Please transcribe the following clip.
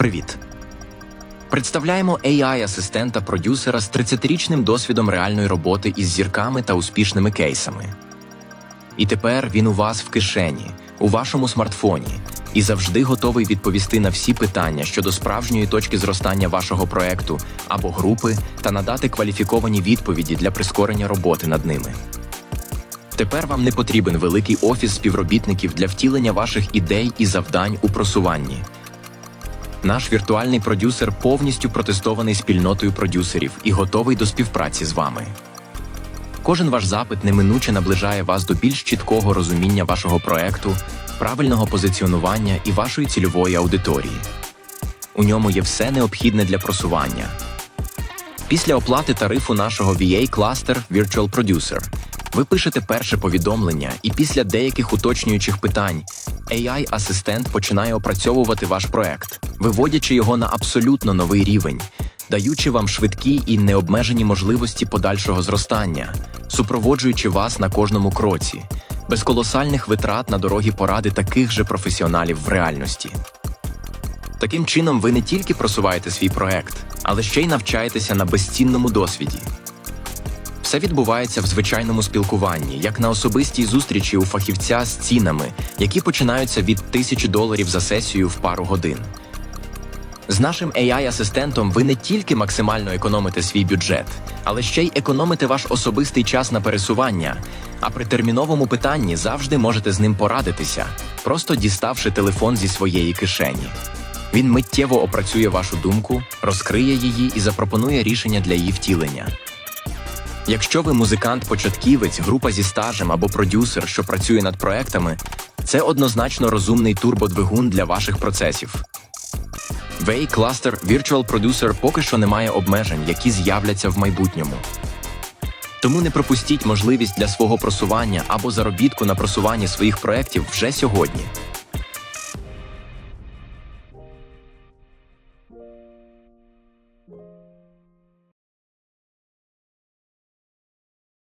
Привіт! Представляємо AI-асистента продюсера з 30-річним досвідом реальної роботи із зірками та успішними кейсами. І тепер він у вас в кишені, у вашому смартфоні, і завжди готовий відповісти на всі питання щодо справжньої точки зростання вашого проекту або групи та надати кваліфіковані відповіді для прискорення роботи над ними. Тепер вам не потрібен великий офіс співробітників для втілення ваших ідей і завдань у просуванні. Наш віртуальний продюсер повністю протестований спільнотою продюсерів і готовий до співпраці з вами. Кожен ваш запит неминуче наближає вас до більш чіткого розуміння вашого проекту, правильного позиціонування і вашої цільової аудиторії. У ньому є все необхідне для просування. Після оплати тарифу нашого VA Cluster Virtual Producer ви пишете перше повідомлення, і після деяких уточнюючих питань AI-асистент починає опрацьовувати ваш проект, виводячи його на абсолютно новий рівень, даючи вам швидкі і необмежені можливості подальшого зростання, супроводжуючи вас на кожному кроці, без колосальних витрат на дорогі поради таких же професіоналів в реальності. Таким чином, ви не тільки просуваєте свій проект, але ще й навчаєтеся на безцінному досвіді. Все відбувається в звичайному спілкуванні, як на особистій зустрічі у фахівця з цінами, які починаються від тисячі доларів за сесію в пару годин. З нашим AI-асистентом ви не тільки максимально економите свій бюджет, але ще й економите ваш особистий час на пересування. А при терміновому питанні завжди можете з ним порадитися, просто діставши телефон зі своєї кишені. Він миттєво опрацює вашу думку, розкриє її і запропонує рішення для її втілення. Якщо ви музикант-початківець, група зі стажем або продюсер, що працює над проектами, це однозначно розумний турбодвигун для ваших процесів. VA Cluster Virtual Producer поки що не має обмежень, які з'являться в майбутньому. Тому не пропустіть можливість для свого просування або заробітку на просуванні своїх проєктів вже сьогодні.